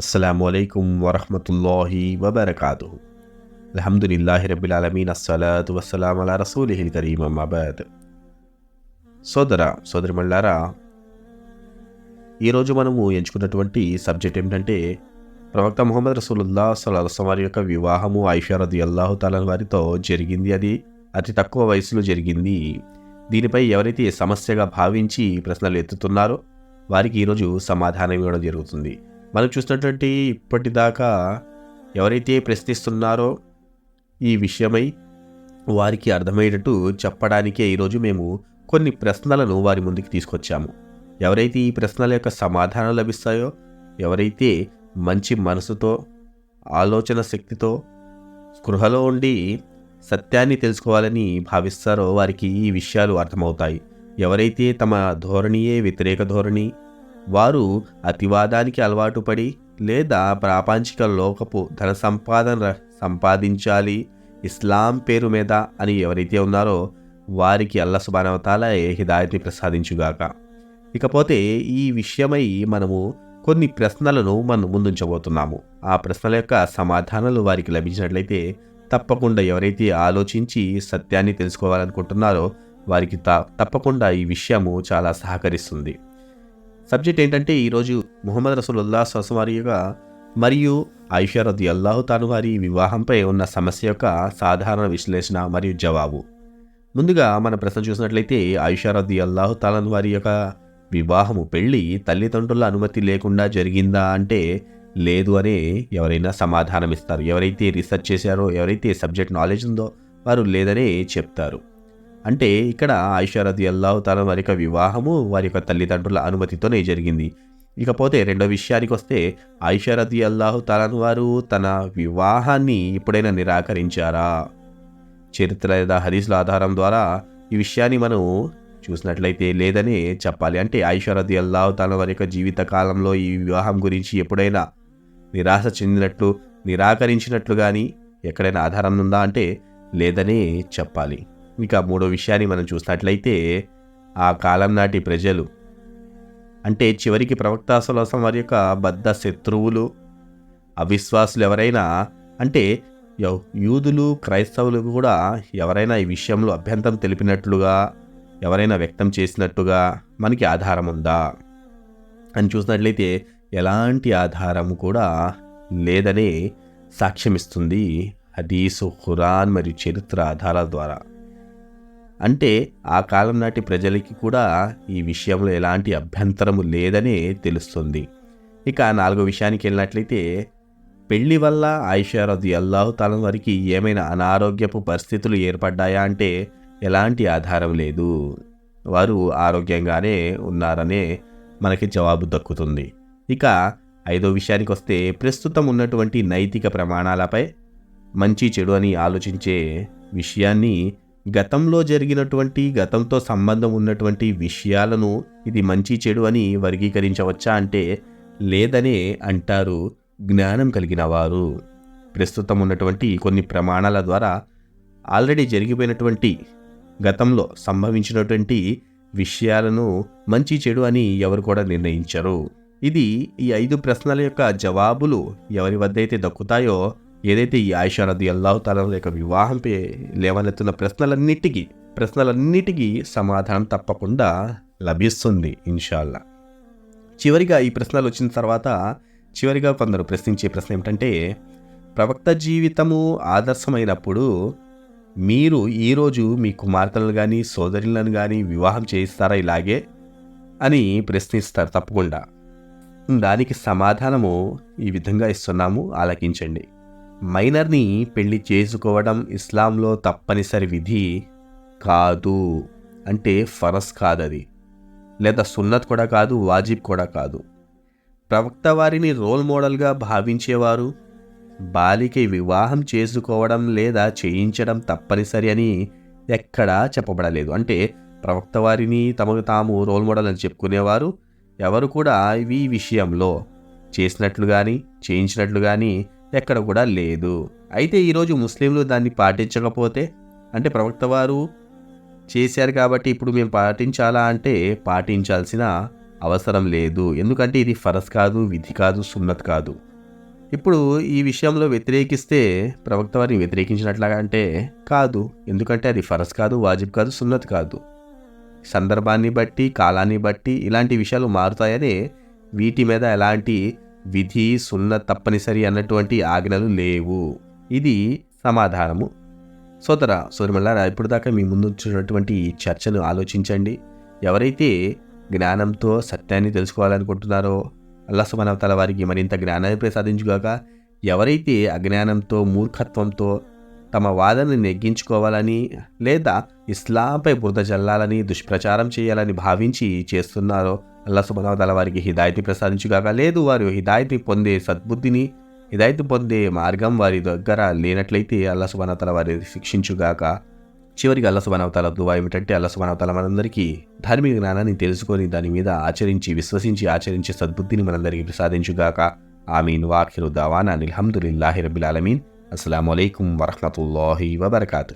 అస్సలం అయికం వరహమతుల్లాహి వబర్కాతు అల్హమ్దులిల్లాహి రబ్బిల్ అలమీన్ అస్సలాతు వస్సలాం అలా రసూలిహిల్ కరీం అమ్మాబాద్ సోదర సోదరిమల్లారా ఈరోజు మనము ఎంచుకున్నటువంటి సబ్జెక్ట్ ఏమిటంటే ప్రవక్త ముహమ్మద్ రసూలుల్లా సల్లాహం వారి యొక్క వివాహము. ఐషారది అల్లాహు తాలా వారితో జరిగింది అది. అతి తక్కువ వయసులో జరిగింది. దీనిపై ఎవరైతే సమస్యగా భావించి ప్రశ్నలు ఎత్తుతున్నారో వారికి ఈరోజు సమాధానం ఇవ్వడం జరుగుతుంది. మనం చూసినటువంటి ఇప్పటిదాకా ఎవరైతే ప్రశ్నిస్తున్నారో ఈ విషయమై వారికి అర్థమయ్యేటట్టు చెప్పడానికే ఈరోజు మేము కొన్ని ప్రశ్నలను వారి ముందుకు తీసుకొచ్చాము. ఎవరైతే ఈ ప్రశ్నల యొక్క సమాధానం లభిస్తాయో ఎవరైతే మంచి మనసుతో ఆలోచన శక్తితో స్పృహలో ఉండి సత్యాన్ని తెలుసుకోవాలని భావిస్తారో వారికి ఈ విషయాలు అర్థమవుతాయి. ఎవరైతే తమ ధోరణియే వ్యతిరేక ధోరణి వారు అతివాదానికి అలవాటు పడి లేదా ప్రాపంచిక లోకపు ధన సంపాదన ర- సంపాదించాలి ఇస్లాం పేరు మీద అని ఎవరైతే ఉన్నారో వారికి అల్లా సుబానవతాల హిదాయత్ని ప్రసాదించుగాక. ఇకపోతే ఈ విషయమై మనము కొన్ని ప్రశ్నలను మనం ముందుంచబోతున్నాము. ఆ ప్రశ్నల యొక్క సమాధానాలు వారికి లభించినట్లయితే తప్పకుండా ఎవరైతే ఆలోచించి సత్యాన్ని తెలుసుకోవాలనుకుంటున్నారో వారికి తప్పకుండా ఈ విషయము చాలా సహకరిస్తుంది. సబ్జెక్ట్ ఏంటంటే ఈరోజు ముహమ్మద్ రసూలుల్లా వారి యొక్క మరియు ఐషారది అల్లాహు తాను వారి వివాహంపై ఉన్న సమస్య యొక్క సాధారణ విశ్లేషణ మరియు జవాబు. ముందుగా మన ప్రశ్న చూసినట్లయితే ఐషారది అల్లాహు తాలన్ వారి యొక్క వివాహము పెళ్ళి తల్లిదండ్రుల అనుమతి లేకుండా జరిగిందా అంటే లేదు అనే ఎవరైనా సమాధానం ఇస్తారు ఎవరైతే రీసెర్చ్ చేశారో ఎవరైతే సబ్జెక్ట్ నాలెడ్జ్ ఉందో వారు లేదనే చెప్తారు. అంటే ఇక్కడ ఐషారది అల్లావు తన వారి యొక్క వివాహము వారి యొక్క తల్లిదండ్రుల అనుమతితోనే జరిగింది. ఇకపోతే రెండో విషయానికి వస్తే ఐషారది అల్లాహు తాలాను వారు తన వివాహాన్ని ఎప్పుడైనా నిరాకరించారా? చరిత్ర లేదా హరీసుల ఆధారం ద్వారా ఈ విషయాన్ని మనం చూసినట్లయితే లేదని చెప్పాలి. అంటే ఐషారది అల్లాహు తన వారి యొక్క జీవిత కాలంలో ఈ వివాహం గురించి ఎప్పుడైనా నిరాశ చెందినట్లు నిరాకరించినట్లు కానీ ఎక్కడైనా ఆధారం ఉందా అంటే లేదని చెప్పాలి. ఇక మూడో విషయాన్ని మనం చూసినట్లయితే ఆ కాలం నాటి ప్రజలు అంటే చివరికి ప్రవక్త వారి యొక్క బద్ధ శత్రువులు అవిశ్వాసులు ఎవరైనా అంటే యూదులు క్రైస్తవులు కూడా ఎవరైనా ఈ విషయంలో అభ్యంతరం తెలిపినట్లుగా ఎవరైనా వ్యక్తం చేసినట్టుగా మనకి ఆధారం ఉందా? అని చూసినట్లయితే ఎలాంటి ఆధారం కూడా లేదనే సాక్ష్యమిస్తుంది హదీసు ఖురాన్ మరియు చరిత్ర ఆధారాల ద్వారా. అంటే ఆ కాలం నాటి ప్రజలకి కూడా ఈ విషయంలో ఎలాంటి అభ్యంతరము లేదని తెలుస్తుంది. ఇక నాలుగో విషయానికి వెళ్ళినట్లయితే పెళ్ళి వల్ల ఐషారది అల్లాహు తాలం వారికి ఏమైనా అనారోగ్యపు పరిస్థితులు ఏర్పడ్డాయా అంటే ఎలాంటి ఆధారం లేదు. వారు ఆరోగ్యంగానే ఉన్నారనే మనకి జవాబు దక్కుతుంది. ఇక ఐదో విషయానికి వస్తే ప్రస్తుతం ఉన్నటువంటి నైతిక ప్రమాణాలపై మంచి చెడు అని ఆలోచించే విషయాన్ని గతంలో జరిగినటువంటి గతంతో సంబంధం ఉన్నటువంటి విషయాలను ఇది మంచి చెడు అని వర్గీకరించవచ్చా అంటే లేదనే అంటారు జ్ఞానం కలిగిన వారు. ప్రస్తుతం ఉన్నటువంటి కొన్ని ప్రమాణాల ద్వారా ఆల్రెడీ జరిగిపోయినటువంటి గతంలో సంభవించినటువంటి విషయాలను మంచి చెడు అని ఎవరు కూడా నిర్ణయించరు. ఇది ఈ ఐదు ప్రశ్నల యొక్క జవాబులు ఎవరి వద్ద అయితే దక్కుతాయో ఏదైతే ఈ ఆయిషారది అల్లావు తాలా యొక్క వివాహంపై లేవనెత్తున్న ప్రశ్నలన్నిటికీ ప్రశ్నలన్నిటికీ సమాధానం తప్పకుండా లభిస్తుంది ఇన్షాల్లా చివరిగా ఈ ప్రశ్నలు వచ్చిన తర్వాత చివరిగా కొందరు ప్రశ్నించే ప్రశ్న ఏమిటంటే ప్రవక్త జీవితము ఆదర్శమైనప్పుడు మీరు ఈరోజు మీ కుమార్తెలను కానీ సోదరులను కానీ వివాహం చేయిస్తారా ఇలాగే అని ప్రశ్నిస్తారు తప్పకుండా. దానికి సమాధానము ఈ విధంగా ఇస్తున్నాము ఆలకించండి. మైనర్ని పెళ్ళి చేసుకోవడం ఇస్లాంలో తప్పనిసరి విధి కాదు అంటే ఫరస్ కాదది. లేదా సున్నత్ కూడా కాదు వాజిబ్ కూడా కాదు. ప్రవక్త వారిని రోల్ మోడల్గా భావించేవారు బాలిక వివాహం చేసుకోవడం లేదా చేయించడం తప్పనిసరి అని ఎక్కడా చెప్పబడలేదు. అంటే ప్రవక్త వారిని తమకు తాము రోల్ మోడల్ అని చెప్పుకునేవారు ఎవరు కూడా ఈ విషయంలో చేసినట్లు కానీ చేయించినట్లు కానీ ఎక్కడ కూడా లేదు. అయితే ఈరోజు ముస్లింలు దాన్ని పాటించకపోతే అంటే ప్రవక్త వారు చేశారు కాబట్టి ఇప్పుడు మేము పాటించాలా అంటే పాటించాల్సిన అవసరం లేదు. ఎందుకంటే ఇది ఫరస్ కాదు విధి కాదు సున్నత్ కాదు. ఇప్పుడు ఈ విషయంలో వ్యతిరేకిస్తే ప్రవక్త వారిని వ్యతిరేకించినట్లాగా అంటే కాదు. ఎందుకంటే అది ఫరస్ కాదు వాజిబ్ కాదు సున్నత్ కాదు. సందర్భాన్ని బట్టి కాలాన్ని బట్టి ఇలాంటి విషయాలు మారుతాయని వీటి మీద ఎలాంటి విధి సున్న తప్పనిసరి అన్నటువంటి ఆజ్ఞలు లేవు. ఇది సమాధానము. సోదర సోదరుమల్లారా ఇప్పుడు దాకా మీ ముందు చూసినటువంటి ఈ చర్చను ఆలోచించండి. ఎవరైతే జ్ఞానంతో సత్యాన్ని తెలుసుకోవాలనుకుంటున్నారో అల్లా సుమనవతల వారికి మరింత జ్ఞానాన్ని ప్రసాదించుగాక ఎవరైతే అజ్ఞానంతో మూర్ఖత్వంతో తమ వాదనని నెగ్గించుకోవాలని లేదా ఇస్లాంపై బురద చల్లాలని దుష్ప్రచారం చేయాలని భావించి చేస్తున్నారో అల్లా సుమనవతల వారికి హిదాయతి ప్రసాదించుగాక. లేదు వారు హిదాయతి పొందే సద్బుద్ధిని హిదాయతి పొందే మార్గం వారి దగ్గర లేనట్లయితే అల్లా సుబానవతల వారి శిక్షించుగాక. చివరికి అల్లా సుబానవతల దువా ఏమిటంటే అల్లా సుబానవతల మనందరికీ ధార్మిక జ్ఞానాన్ని తెలుసుకొని దాని మీద ఆచరించి విశ్వసించి ఆచరించే సద్బుద్ధిని మనందరికీ ప్రసాదించుగాక. ఆమీన్. వాఖిరు దావానా అల్హమ్దులిల్లాహి రబిల్ అలమీన్ అస్సలం అయికం వబర్కాతు.